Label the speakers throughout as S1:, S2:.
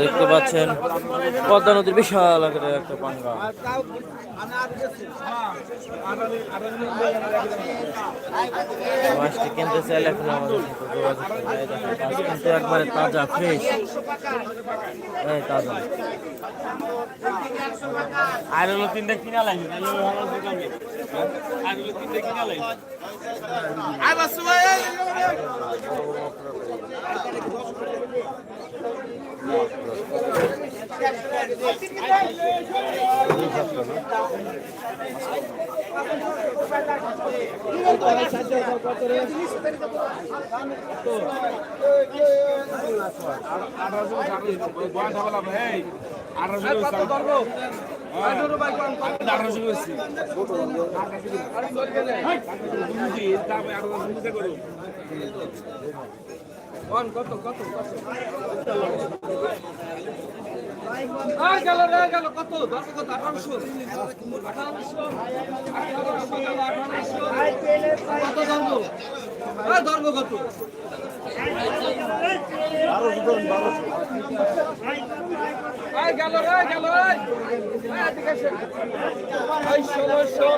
S1: দেখতে পাচ্ছেন পদ্মা নদীর বিশাল আকারের একটা পাঙ্গা। মাছটি কিনতে চাইলে এখন আমাদের যোগাযোগ কিন্তু একবারে তাজা ফ্রেশ এই তাজা।
S2: আর হলো তিনটা কিনা দোকানে। আর হলো তিনটা কিনা বাসু ভাই।
S3: কত কত কত হ্যাঁ ধরবো কত গেল গেল ষোলোশো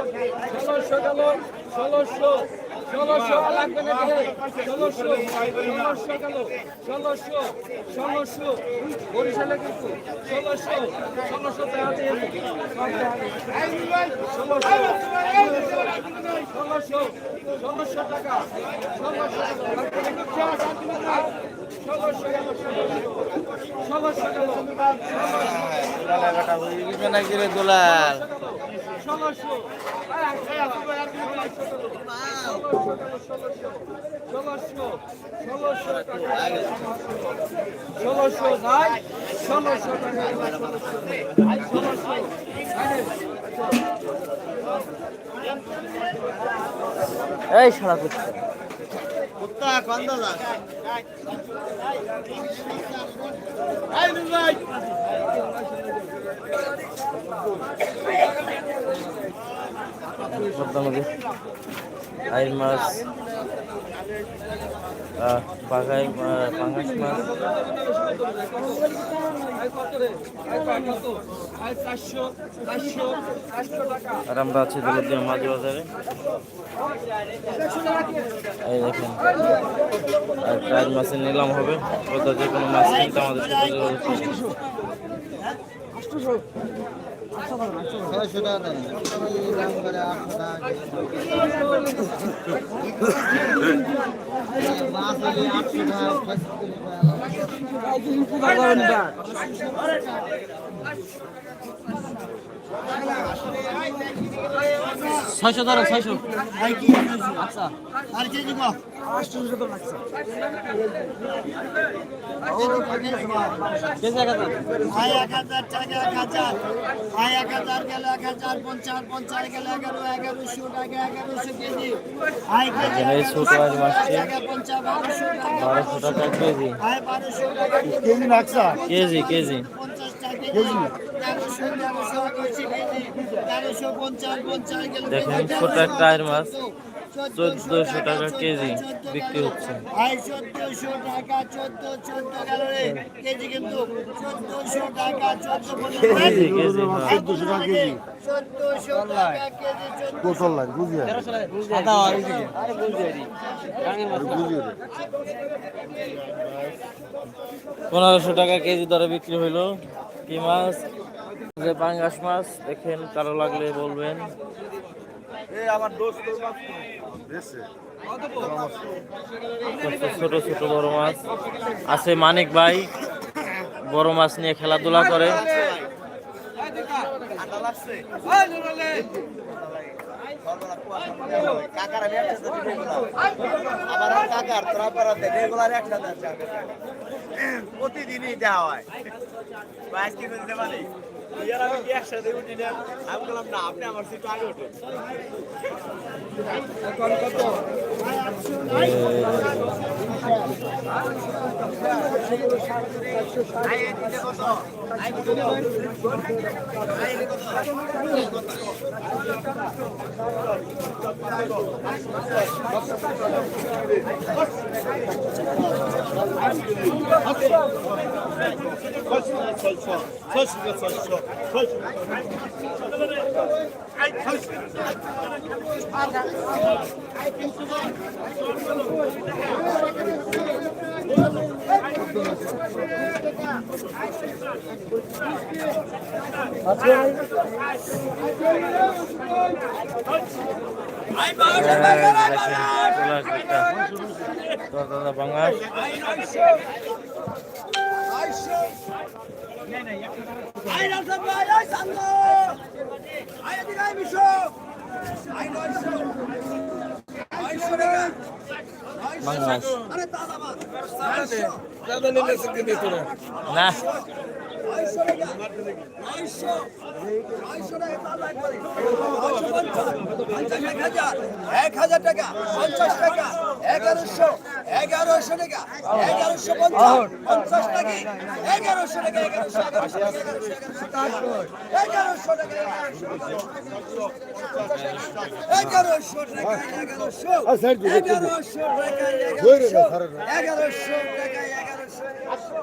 S3: ষোলোশো গেল ষোলোশো ষোলোশো লাগবে না ষোলোশো ষোলোশো গেল ষোলোশো ষোলোশো বরিশালে কিন্তু ষোলোশো ষোলোশো টাকা ষোলোশো ষোলোশো
S1: দোলাল
S3: ষোলোশো নাই
S1: এই সারা করছে আইর মাছ বাঘাই পাঙ্গাস মাছ। আর আমরা আছি দৌলতদিয়া মাঝ বাজারে। এই দেখেন আর প্রায় মাছের নিলাম হবে কোথাও যে কোনো মাছ কিনতে আমাদের সাথে। ছয়শো ধরো ছয়শো। আচ্ছা। এক হাজার
S4: আয় এক হাজার। টাকা এক হাজার আয় এক হাজার গেল এক হাজার পঞ্চাশ পঞ্চাশ গেল এগারো এগারোশো টাকা এগারোশো কেজি। আয় কেজি
S1: ছোট
S4: বারোশো টাকা
S1: বারোশো টাকা কেজি
S4: আয় বারোশো টাকা কেজি।
S1: KG KG. দেখেন ছোট একটা আইর মাছ চোদ্দশো টাকা কেজি বিক্রি হচ্ছে।
S4: আয় চোদ্দশো টাকা চোদ্দ চোদ্দ গেল রে কেজি কিন্তু চোদ্দশো টাকা চোদ্দ
S1: কেজি। কেজি হ্যাঁ
S4: চোদ্দশো টাকা কেজি চোদ্দশো টাকা কেজি চোদ্দ
S1: পনেরোশো টাকা কেজি দরে বিক্রি হইল। কি মাছ? যে পাঙ্গাস মাছ দেখেন কারও লাগলে বলবেন। ছোট ছোট বড় মাছ। আছে মানিক ভাই বড় মাছ নিয়ে খেলাধুলা করে।
S4: প্রতিদিনই দেওয়া হয় আজকে পারি
S2: ইয়ার আমি কি একসাথে উঠি না আমি বললাম না আপনি আমার সিট আগে উঠুন।
S4: এখন কত
S1: দাদা বাংলাদেশ
S3: আই রাসা ভাই আই সাঙ্গ আই এদিকে আই বিশো আই নয়শো নয়শো টাকা আরে দাদা
S4: দাদা নিলে সিদ্ধি দিত না
S3: টাকা টাকা এক হাজার টাকা পঞ্চাশ টাকা এগারোশো এগারোশো টাকা এগারোশো পঞ্চাশ পঞ্চাশ টাকা এগারোশো টাকা এগারোশো এগারোশো এগারোশো টাকা এগারোশো টাকা এগারোশো এগারোশো টাকা এগারোশো এগারোশো টাকা এগারোশো এগারোশো টাকা
S2: এক হাজার এগারোশো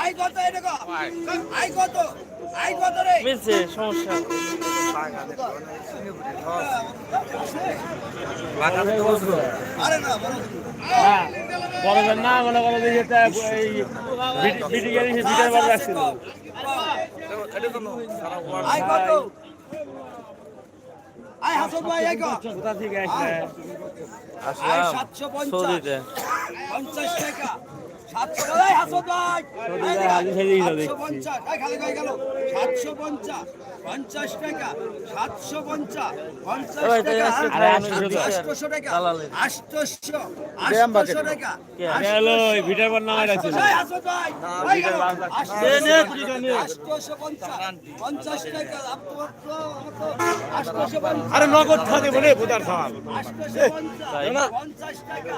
S3: আয় কত এটা কত? আয় কত আয় কত রে।
S1: মিলছে সমস্যা।
S3: আরে না
S2: মনে করো যে এটা এই বিটি গাড়ি সে বিটার বার রাখছিল
S3: আয় কত। আয় হাসন ভাই আয় কত।
S2: কোথা থেকে আসলে
S1: আসলাম
S3: সাতশো পঞ্চাশ টাকা। টাকা। টাকা।
S2: আরে টাকা।
S3: টাকা। টাকা টাকা
S2: নগদ থাকে বলে সাল
S3: আটশোশো পঞ্চাশ। টাকা।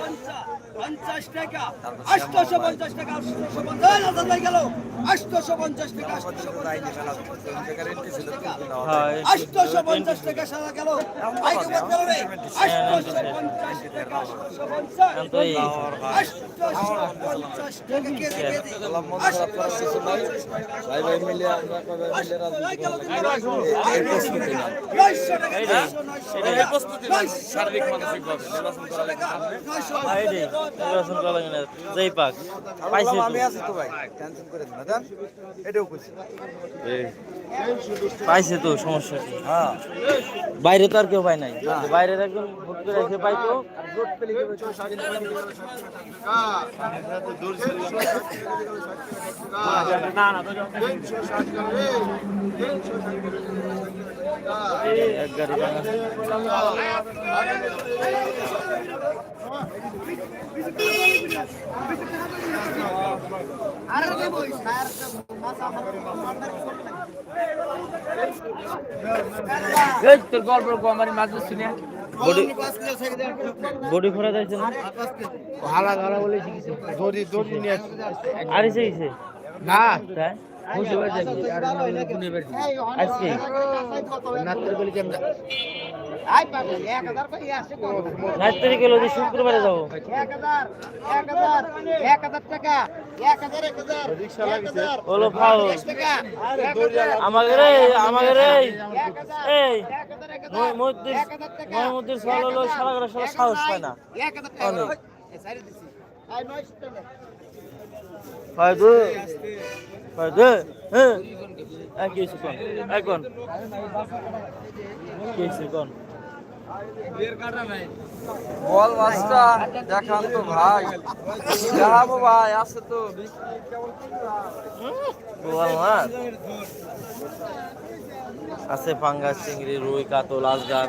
S3: পঞ্চাশ। পঞ্চাশ টাকা আটশোশো পঞ্চাশ টাকা আটশোশো পঞ্চাশ হাজার হয়ে গেল আটশোশো পঞ্চাশ টাকা আটশোশো পঞ্চাশ টাকা সারা গেল আইকে বাদ গেল রে আটশোশো পঞ্চাশ টাকা আটশোশো পঞ্চাশ
S1: এখন তো এই
S3: আটশোশো পঞ্চাশ টাকা কেজি কেজি আটশোশো পঞ্চাশ টাকা
S4: ভাই ভাই মিলে আমরা কবে মিলে রাজি
S3: হয়ে গেল তুমি নয়শো টাকা নয়শো নয়শো
S1: না যেই পাক। পাইছে তো।
S4: আমি আছি তো ভাই। টেনশন করে না দেন এটাও কইছি
S1: পাইছে তো সমস্যা কি?
S4: হ্যাঁ।
S1: বাইরে তো আর কেউ পায় নাই। বাইরে একজন ভোট করে এসে পাইতো
S2: না না তো
S1: এক গাড়ি
S4: তোর গল্প কোম্পানি মাছ শুনে
S1: বডি বডি ফোরা যাইছে না?
S4: হালা গালা বলে শিখেছে। দড়ি দড়ি নিয়ে
S1: আর এসে
S4: না।
S1: তাই?
S4: বুঝতে পারছি আর গুনে পারছি
S1: আজকে
S4: নাত্রের কেমন
S1: সাত তারিখে যে শুক্রবারে যাব হলো ফাও আমাকে রে এই মহিমুদ্দিন মহিমুদ্দিন সাল হলো সারা সাহস পায় না হয়তো হয়তো হ্যাঁ। কিছু কোন এখন কোন
S3: বল মাছটা দেখান তো ভাই। দেখাবো ভাই আছে তো।
S1: বোয়াল মাছ। আছে পাঙ্গাস চিংড়ি রুই কাতল আজগার।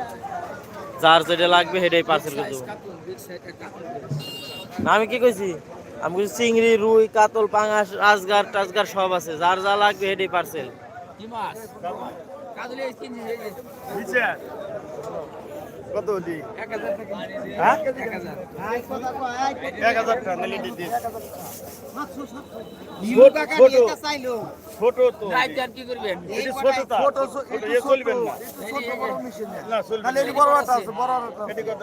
S1: যার যেটা লাগবে সেটাই পার্সেল করে দেবো। আমি কি কইছি? আমি কইছি চিংড়ি রুই কাতল পাঙ্গাস আজগার টাজগার সব আছে। যার যা লাগবে সেটাই পার্সেল
S2: কত দি?
S3: এক হাজার টাকা
S2: হ্যাঁ
S3: এক হাজার
S2: টাকা নিলে দিদি
S4: ছোট
S2: ছোট তো।
S3: কি করবেন?
S2: ছোট ছোট চলবেন না। না চলবে খালি বড় আছে বড় এটি কত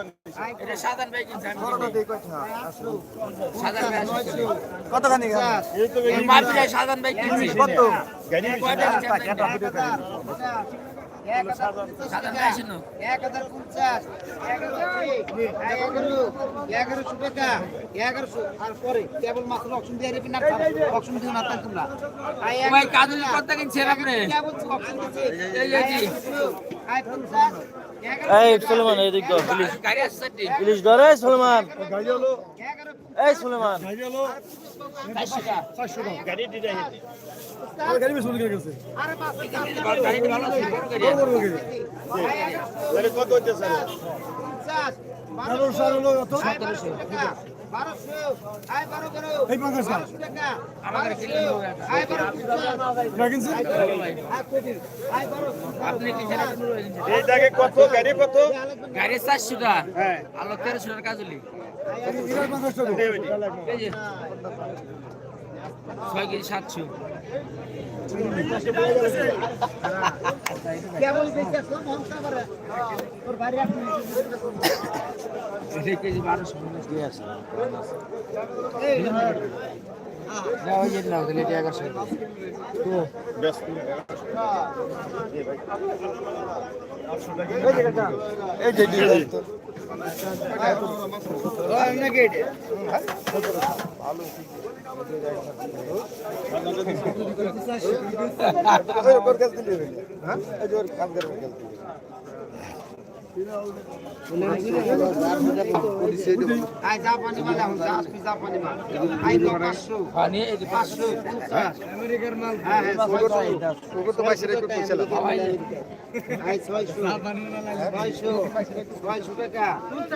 S3: এটা সাধারণ ভাই কিনছে আমি সাধারণ ভাই আসছে।
S2: কতখানি এই তো
S3: মাছটা সাধারণ ভাই কিনছে।
S2: কত? গাড়ি
S3: কয়টা কিনছে
S4: এগারোশো টাকা এগারোশো আর পরে কেবল মাত্র অপশন দিয়ে দিবি না অপশন দিও না তাই তোমরা
S3: কাজলি কত কিনছেন আপনি এই
S1: সুলেমান এদিক দাও প্লিজ
S3: গাড়ি আসছে চারটি।
S1: প্লিজ ধরে সুলেমান।
S2: গাড়ি হলো।
S1: এই সুলেমান।
S2: গাড়ি হলো
S3: চারশো টাকা।
S2: 500 টাকা গাড়ি দিতে হেঁটে
S4: আরে পাঁচ
S3: গাড়িটি ভালো আছে, বড় গাড়ি আছে।
S2: তাহলে কত? গাড়ি কত?
S3: গাড়ি চারশো টাকা
S2: হ্যাঁ।
S3: আলো তেরোশো টাকা কাজলি। ছয় কেজি সাতশো কেজি বারোশো আছে ওই যে। তাহলে এটা এগারোশো
S4: পাঁচশো আমেরিকার মাল হ্যাঁ হ্যাঁ আই ছয়শো ছয়শো ছয়শো টাকা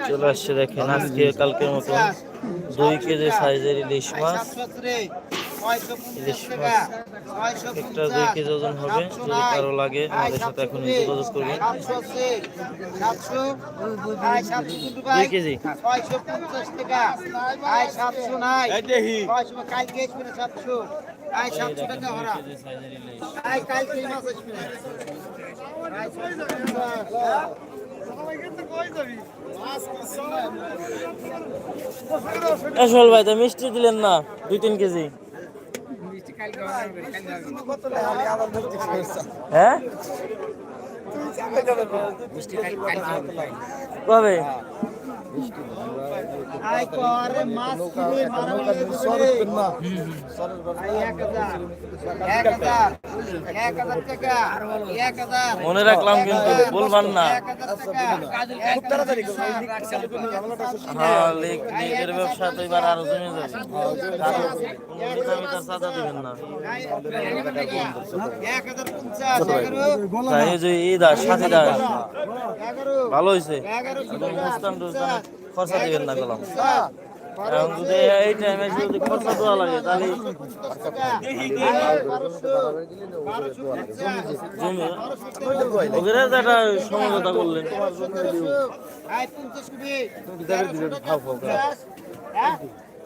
S1: চলে আসছে দেখেন আজকে কালকের মতো দুই কেজি সাইজের ইলিশ মাছ। একটা দুই কেজি ওজন হবে যদি কারও লাগে আমাদের সাথে এখন যোগাযোগ করবেন। দুই কেজি। আসল ভাই তো মিষ্টি দিলেন না দুই তিন কেজি
S3: মিষ্টি কালকে হবে, কালকে হবে।
S1: হ্যাঁ। কবে? মনে রাখলাম কিন্তু বলবান না। হ্যাঁ লেকের ব্যবসা তো এবার আরও জমে যাবে। চাঁদা দিবেন না। ভালো হয়েছে। মুস্তান টুস্তান খরচা দিবেন না গেলাম। এখন যদি এই টাইমে যদি খরচা দেওয়া লাগে তাহলে জমি ওদের একটা সমঝোতা করলেন।
S4: কুড়ি,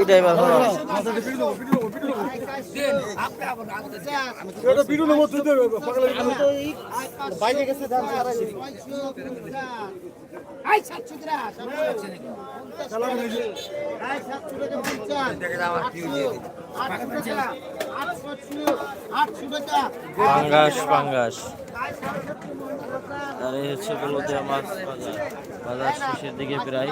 S4: এটাই হচ্ছে বলদিয়া মাছ বাজার বাজার শেষের দিকে প্রায়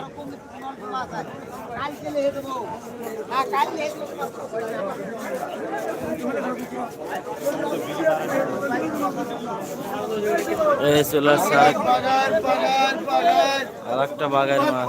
S4: এই চলে আসছে আরেক- আর একটা বাগান মাছ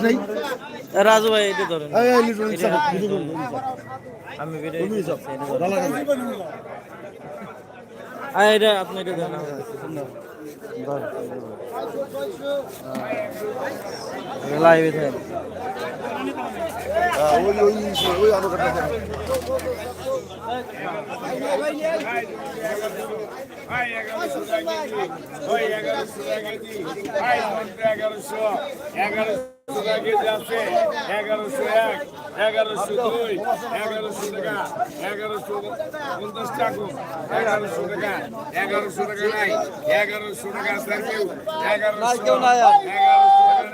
S5: নাই
S4: রাজু ভাই এটা ধরেন।
S5: লিটু,
S4: এটা- আমি আপনি এটা ধরেন। লাইভে থাকেন
S5: ওই ওই ওই
S2: আরও এগারোশো এগারোশো কেজি আছে এগারোশো এক এগারোশো দুই এগারোশো টাকা এগারোশো পঞ্চাশ টাকা এগারোশো টাকা এগারোশো টাকা নাই এগারোশো টাকা স্যার কেউ এগারোশো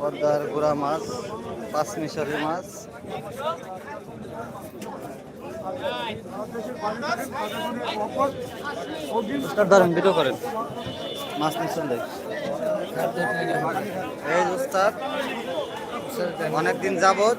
S4: পদ্মার গুড়া মাছ পাঁচ মিশরি মাছ। ধরেন ভিডিও করেন। মাছ নিচ্ছেন এই উস্তাদ অনেকদিন যাবত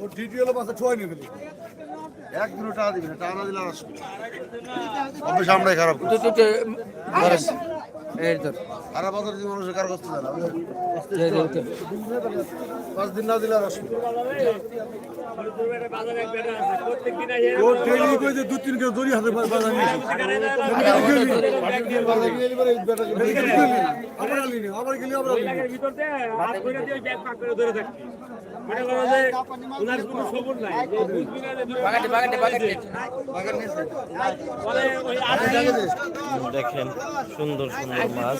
S5: ও ডিটি হলো পাঁচটা চুয়াই নিয়ে গেলি। এক দিনও টাকা দিবি না টাকা দিলে আর অফিস আমরাই খারাপ মানুষের কার পাঁচ দিন না দিলে আর দু তিন দড়ি হাতে বাজার নিয়ে গেলি। আবার আলি নি, আবার গেলি আবার আলি নি।
S4: দেখেন সুন্দর সুন্দর
S1: মাছ।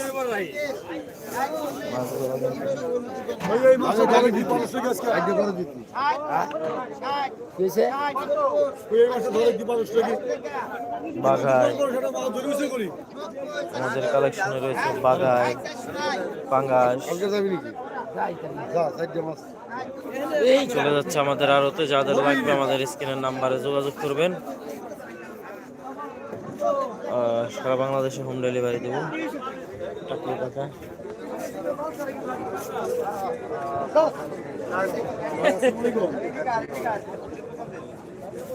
S1: আমাদের কালেকশনে রয়েছে বাঘায় পাঙ্গাস। চলে যাচ্ছে আমাদের আড়তে যাদের লাগবে আমাদের স্ক্রিনের নাম্বারে যোগাযোগ করবেন। সারা বাংলাদেশে হোম ডেলিভারি দেবো।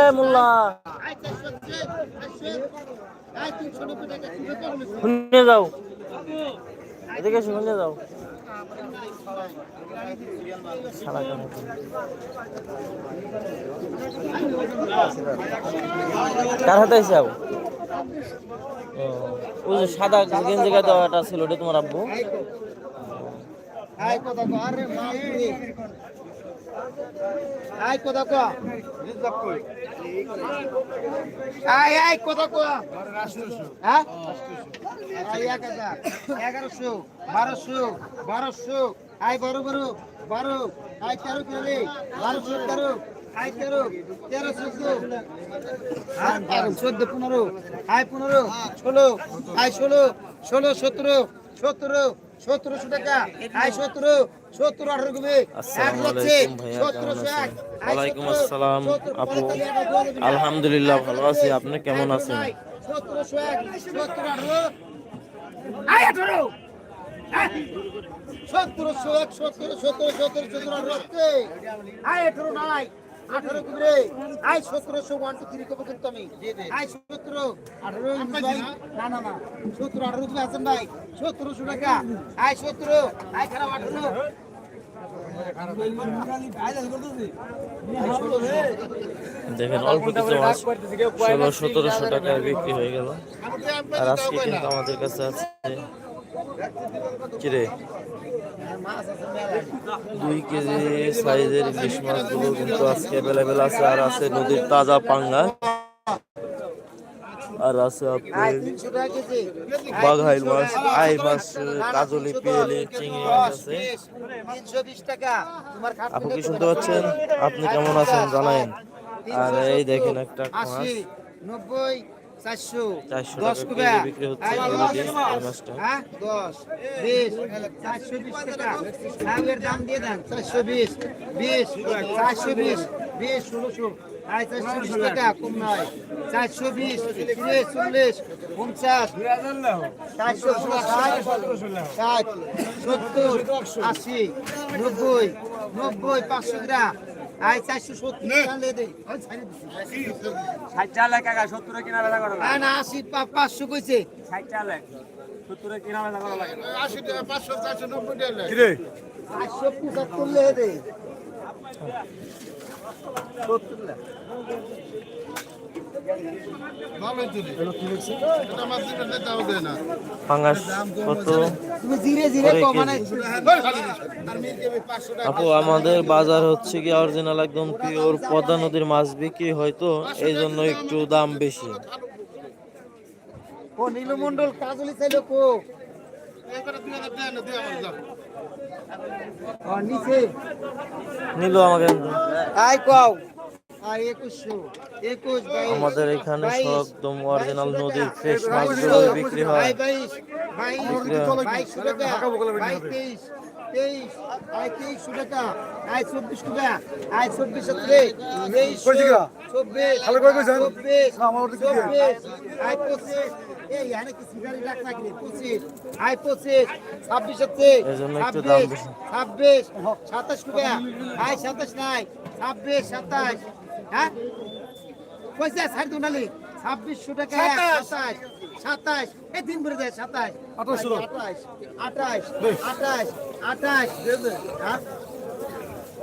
S1: এ মোল্লা। শুনে যাও। এদিকে শুনে যাও। কার হাতে ও, ওই যে সাদা গেঞ্জি গায়ে দেওয়াটা ছিল ওটা তোমার আব্বু।
S4: আয় কথা কো? মাউরি আয় কথা কো? হ্যাঁ? আয় এক হাজার। এগারোশো, বারোশো বারোশো। আয় বারো বারো বারো আয় তেরো কিলো বারোশো, তেরো। তেরো। চোদ্দ। চোদ্দ, পনেরো। আয় পনেরো, ষোলো। আয় ষোলো ষোলো, সতেরো সতেরো। সতেরোশো টাকা। আয় সতেরো সতেরো আঠারো কমে
S1: ওয়ালাইকুম আসসালাম আপু। আলহামদুলিল্লাহ ভালো আছি। আপনি কেমন আছেন?
S4: সতেরোশো এক সতেরো আঠারো। আয় আঠারো সতেরোশো এক সতেরো সতেরো সতেরো সতেরো আঠারো। আয় আঠারো নাই। আঠারো কুমড়ে আয় সতেরোশো ওয়ান টু থ্রি কবে কিন্তু আমি। আয় সতেরো আঠারো না না না সতেরো আঠারো তুমি আছেন ভাই। সতেরোশো টাকা। আয় সতেরো খারাপ আঠারো।
S1: দেখেন অল্প কিছু মাছ ষোলো সতেরোশো টাকায় বিক্রি হয়ে গেল। আর আজকে কিন্তু আমাদের কাছে আছে। কিরে? দুই কেজি সাইজের ইলিশ মাছগুলো কিন্তু আজকে অ্যাভেলেবেল আছে, আর আছে নদীর তাজা পাঙ্গা। আর আছে আপনার বাঘাইল মাছ, আই মাছ, কাজলি, পিয়েলি, চিংড়ি মাছ আছে। আপু কি শুনতে পাচ্ছেন? আপনি কেমন আছেন? জানায়েন। আর এই দেখেন একটা মাছ।
S4: চারশো। দশ
S1: টাকা বিক্রি হচ্ছে অলরেডি মাছটা
S4: হ্যাঁ দশ বিশ চারশো বিশ টাকা। দাম দিয়ে দেন চারশো বিশ বিশ চারশো বিশ বিশ ষোলোশো। আয় চারশো বিশ টাকা কম নয়। চারশো বিশ তিরিশ চল্লিশ পঞ্চাশ চারশো ষাট ষাট সত্তর আশি নব্বই নব্বই পাঁচশো গ্রাম। আয় চারশো সত্তর টাকা দিয়ে দেই।
S2: ষাট চালে কাকা সত্তরে কিনা বেচা করা
S4: না না আশি পা- পাঁচশো কইছে।
S2: ষাট চালে সত্তরে কিনা বেচা করা লাগে।
S1: করে? আপু আমাদের বাজার হচ্ছে কি অরিজিনাল একদম পিওর পদ্মা নদীর মাছ বিক্রি হয়তো এই জন্য একটু দাম বেশি।
S4: ও নীলমন্ডল কাজলি চাইলো কো? নিচে।
S1: নিল আমাকে।
S4: আই কও।
S1: আমাদের এখানে সব একদম অরিজিনাল নদীর ফ্রেশ মাছগুলো বিক্রি হয়।
S4: তেইশ তেইশশো টাকা টাকা চব্বিশ তেইশ চব্বিশ চব্বিশ পঁচিশ এই এখানে কি সিগারি রাখ নাকি? পঁচিশ আই পঁচিশ ছাব্বিশ। ছাব্বিশ সাতাশ টাকা আই সাতাশ নাই ছাব্বিশ সাতাশ হ্যাঁ? পয়সা ছাড় দোনালি ছাব্বিশশো টাকা সাতাশ। সাতাশ এই তিন করে দেয় সাতাশ।
S5: আঠাশ
S4: আঠাশ আঠাশ আঠাশ আঠাশ। হ্যাঁ?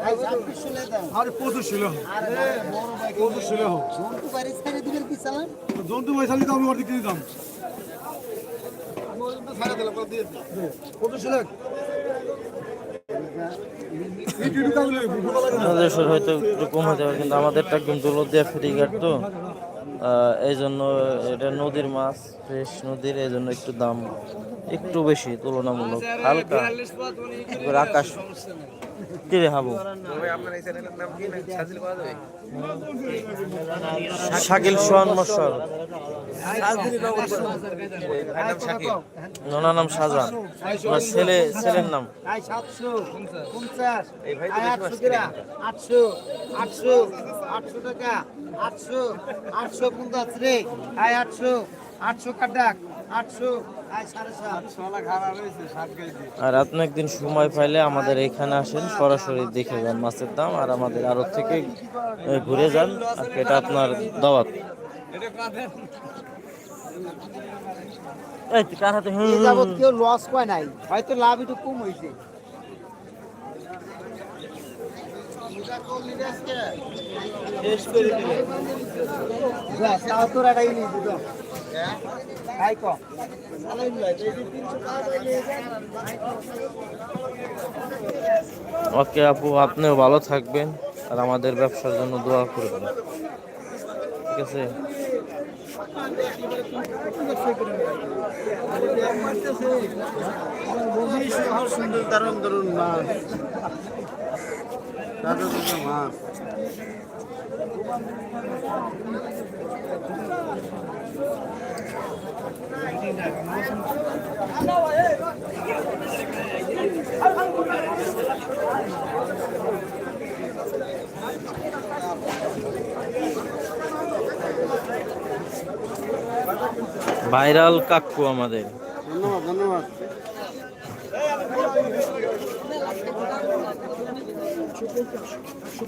S4: এই ছাব্বিশ ষোলো দাও।
S5: আরে পঁচিশ ছিল
S4: আরে বড় ভাই,
S5: পঁচিশ ছিল
S4: জন্টু বাড়ি ছেড়ে দিবেন কি চালান?
S5: জন্টু পয়সা নিতে আমি ওর দিতাম। পঁচিশ ছিল
S1: আপনাদের হয়তো একটু কম হতে পারে, কিন্তু আমাদেরটা একদম দৌলতদিয়া ফেরিঘাট তো। এই জন্য এটা নদীর মাছ, ফ্রেশ নদীর, এই জন্য একটু দাম একটু বেশি, তুলনামূলক হালকা। আকাশ কিরে হাবু শাকিল সোহান মশার ওনার নাম শাহজাহান ওনার ছেলে ছেলের নাম
S4: আটশো আটশো আটশো টাকা আটশো আটশো পঞ্চাশ রে আটশো আটশো কাটাক আটশো
S1: আর আপনি একদিন সময় পাইলে আমাদের এখানে আসেন, সরাসরি দেখে যান মাছের দাম আর আমাদের আরও থেকে ঘুরে যান আর এটা আপনার দাওয়াত। কার হাতে?
S4: কেউ লস কয় নাই। হয়তো লাভ একটু কম হয়েছে যা, তাও তোর একটা ইলিশ দিতো। খাই কম।
S1: ওকে আপু, আপনিও ভালো থাকবেন আর আমাদের ব্যবসার জন্য দোয়া করবেন। ঠিক আছে?
S5: সুন্দর, দারুণ দারুণ মাছ তাজা তাজা
S1: ভাইরাল কাকু আমাদের।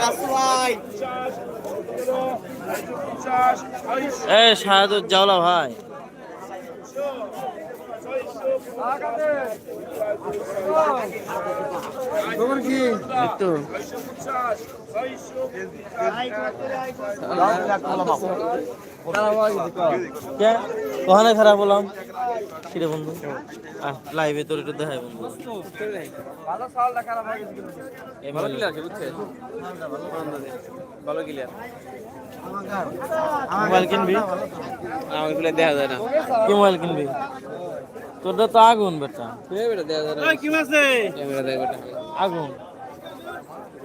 S4: রাসু ভাই,
S5: খবর কি?
S1: একটু কে কখনো খারাপ হলাম। কিরে বন্ধু? লাইভে তোর একটু দেখাই বন্ধু। ভালো ক্লিয়ার আছে বুঝছে ভালো ক্লিয়ার মোবাইল কিনবি? আমারগুলো দেখা যায় না। কি মোবাইল কিনবি? তোরটা তো আগুন বেটা। কি মাসে আগুন।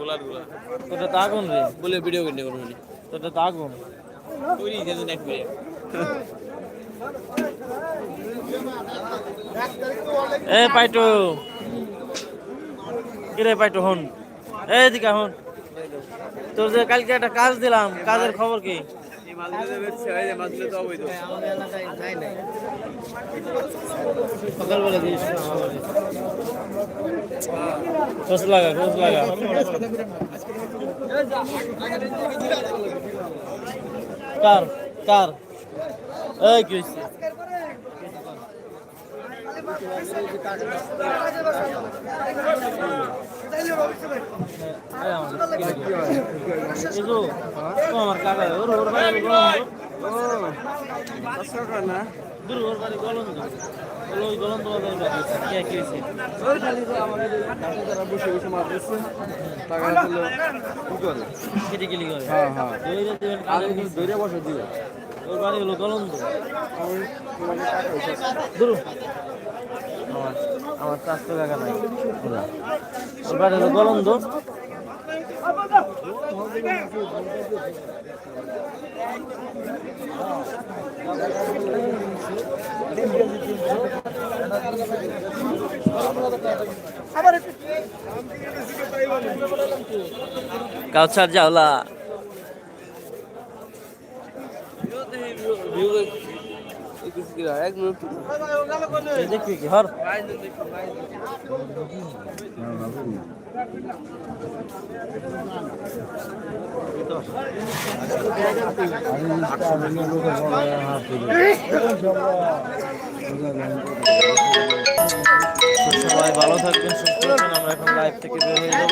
S1: গোলার গোলা। তোরটা তো রে। বলে ভিডিও কিনতে করব তোটা তো আগুন। ওই যেদিন এক এ, পাইটু। কিরে পাইটু, হন। এই দিকে হন। তোর যে কালকে একটা কাজ দিলাম, কাজের খবর কি? লাগা। খোঁজ লাগা কার কার? এই আমার কাকা ওর ওর বাড়ি গলন্দ দূর ওর বাড়ি গলন্দ ওই হয়েছে
S5: বসে বসে হ্যাঁ হ্যাঁ
S1: ওর বাড়ি হলো গলন্দ দূর আমার আমার চারশো টাকা নাই। ওর বাড়ি হলো গলন্দ কাউসার জাওলা সবাই ভালো থাকবেন সুস্থ আমরা এখন লাইভ থেকে বের হয়ে যাব।